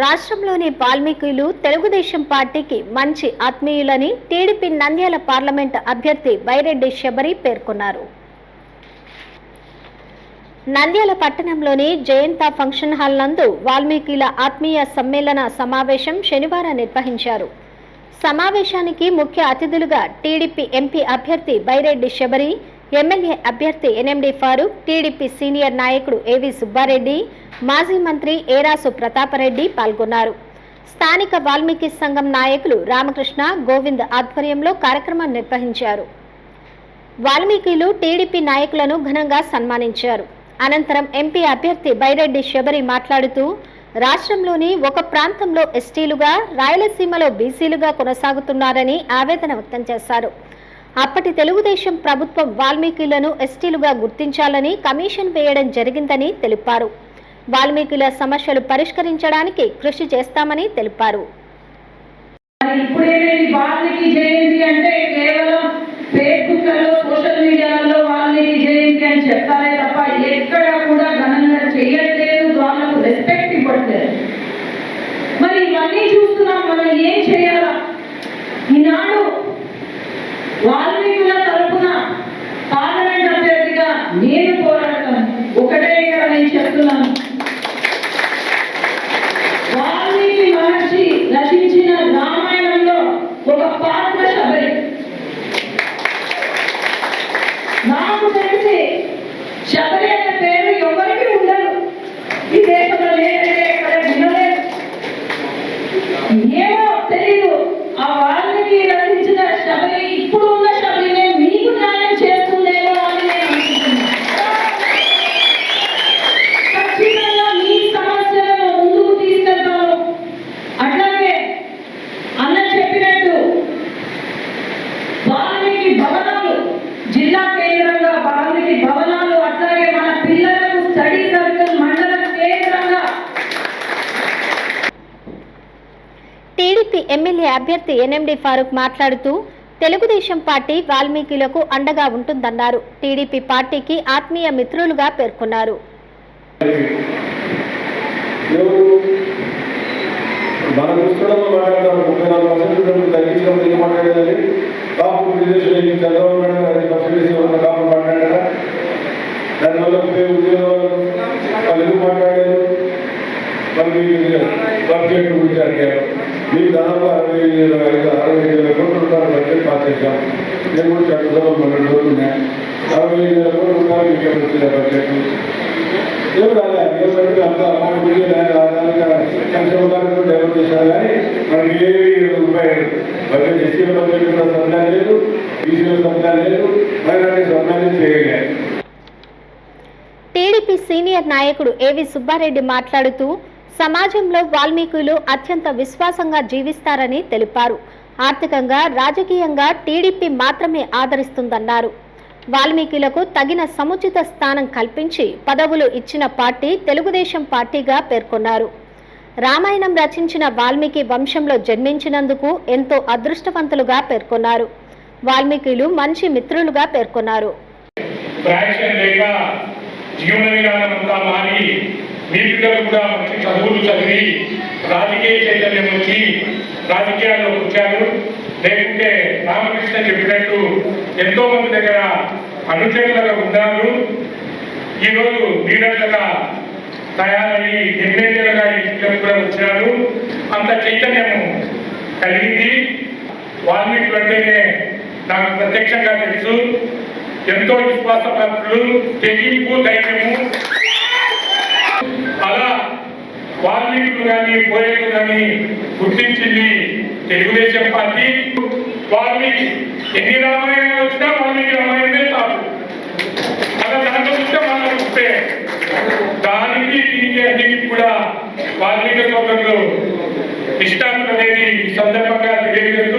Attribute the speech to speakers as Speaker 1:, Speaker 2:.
Speaker 1: రాష్ట్రంలోని వాల్మీకులు తెలుగుదేశం పార్టీకి మంచి ఆత్మీయులని టీడీపీ నంద్యాల పార్లమెంట్ అభ్యర్థి బైరెడ్డి శబరి పేర్కొన్నారు. నంద్యాల పట్టణంలోని జయంత ఫంక్షన్ హాల్ నందు వాల్మీకిల ఆత్మీయ సమ్మేళన సమావేశం శనివారం నిర్వహించారు. సమావేశానికి ముఖ్య అతిథులుగా టీడీపీ ఎంపీ అభ్యర్థి బైరెడ్డి శబరి ఎమ్మెల్యే అభ్యర్థి ఎన్ఎండి ఫారూక్ టీడీపీ సీనియర్ నాయకుడు ఏవి సుబ్బారెడ్డి మాజీ మంత్రి ఏరాసు ప్రతాపరెడ్డి పాల్గొన్నారు. స్థానిక వాల్మీకి సంఘం నాయకులు రామకృష్ణ గోవింద్ ఆధ్వర్యంలో కార్యక్రమం నిర్వహించారు. వాల్మీకిలు టీడీపీ నాయకులను ఘనంగా సన్మానించారు. అనంతరం ఎంపీ అభ్యర్థి బైరెడ్డి శబరి మాట్లాడుతూ రాష్ట్రంలోని ఒక ప్రాంతంలో ఎస్టీలుగా రాయలసీమలో బీసీలుగా కొనసాగుతున్నారని ఆవేదన వ్యక్తం చేశారు. అప్పటి తెలుగుదేశం ప్రభుత్వం వాల్మీకిలను ఎస్టీలుగా గుర్తించాలని కమిషన్ వేయడం జరిగిందని తెలిపారు. వాల్మీకిల సమస్యలు పరిష్కరించడానికి కృషి చేస్తామని తెలిపారు.
Speaker 2: వాల్మీకి జయంతి అంటే మనం ఏం చేయాలా? ఈనాడు వాల్మీకుల తరపున పార్లమెంట్ అభ్యర్థిగా నేను
Speaker 1: పోరాడు ఎమ్మెల్యే అభ్యర్థి ఎన్ఎండి ఫారూక్ మాట్లాడుతూ తెలుగుదేశం పార్టీ వాల్మీకిలకు అండగా ఉంటుందన్నారు. టీడీపీ పార్టీకి ఆత్మీయ మిత్రులుగా పేర్కొన్నారు.
Speaker 3: దానివల్ల ఉద్యోగాలు మాట్లాడారు. మరి బడ్జెట్ గురించి అడిగారు. మీకు దాదాపు అరవై ఇరవై ఐదు అరవై ఐదు వేల కోట్ల రూపాయలు బడ్జెట్ పాస్ చేశాం నేను కూడా చట్టసభలో మన రోజులు ఉన్నాయి అరవై ఐదు వేల కోట్ల రూపాయలు మీకు ఏమి వచ్చింది బడ్జెట్ ఏం రాలే ఏం అంత అమౌంట్ ఉంది సంక్షేమ కార్యక్రమం డెవలప్ చేశారు కానీ మనకి ఏవి రూపాయలు బడ్జెట్ ఎస్సీ బడ్జెట్ కూడా సంతానం లేదు బీసీల సంతానం లేదు మైనార్టీ సంతానం చేయలేదు
Speaker 1: టీడీపీ సీనియర్ నాయకుడు ఏవి సుబ్బారెడ్డి మాట్లాడుతూ సమాజంలో వాల్మీకులు అత్యంత విశ్వాసంగా జీవిస్తారని తెలిపారు. ఆర్థికంగా రాజకీయంగా టీడీపీ మాత్రమే ఆదరిస్తుందన్నారు. వాల్మీకులకు తగిన సముచిత స్థానం కల్పించి పదవులు ఇచ్చిన పార్టీ తెలుగుదేశం పార్టీగా పేర్కొన్నారు. రామాయణం రచించిన వాల్మీకి వంశంలో జన్మించినందుకు ఎంతో అదృష్టవంతులుగా పేర్కొన్నారు. వాల్మీకులు మంచి మిత్రులుగా పేర్కొన్నారు.
Speaker 4: మీ బిడ్డలు కూడా మంచి చదువులు చదివి రాజకీయ చైతన్యం వచ్చి రాజకీయాల్లో వచ్చారు. లేకుంటే రామకృష్ణ చెప్పినట్టు ఎంతో మంది దగ్గర అనుచరులుగా ఉన్నారు. ఈరోజు లీడర్లుగా తయారయ్యి ఎమ్మెల్యేలుగా ఇంటికి కూడా వచ్చినారు అంత చైతన్యము కలిగింది. వాల్మీకి వెంటనే నాకు ప్రత్యక్షంగా తెలుసు. ఎంతో విశ్వాసపాత్రులు తెగింపు ధైర్యము. వాల్మీకులు కానీ పోయేలు కానీ గుర్తించింది తెలుగుదేశం పార్టీ. వాల్మీకి ఎన్ని రామాయణాలు వచ్చినా వాల్మీకి రామాయణమే కాదు. అలా దాంట్లో చూస్తే మనం చూస్తే దానికి దీనికి అన్నిటికి కూడా వాల్మీకి లోకంలో ఇష్టాలు అనేది ఈ సందర్భంగా తెలియజేస్తూ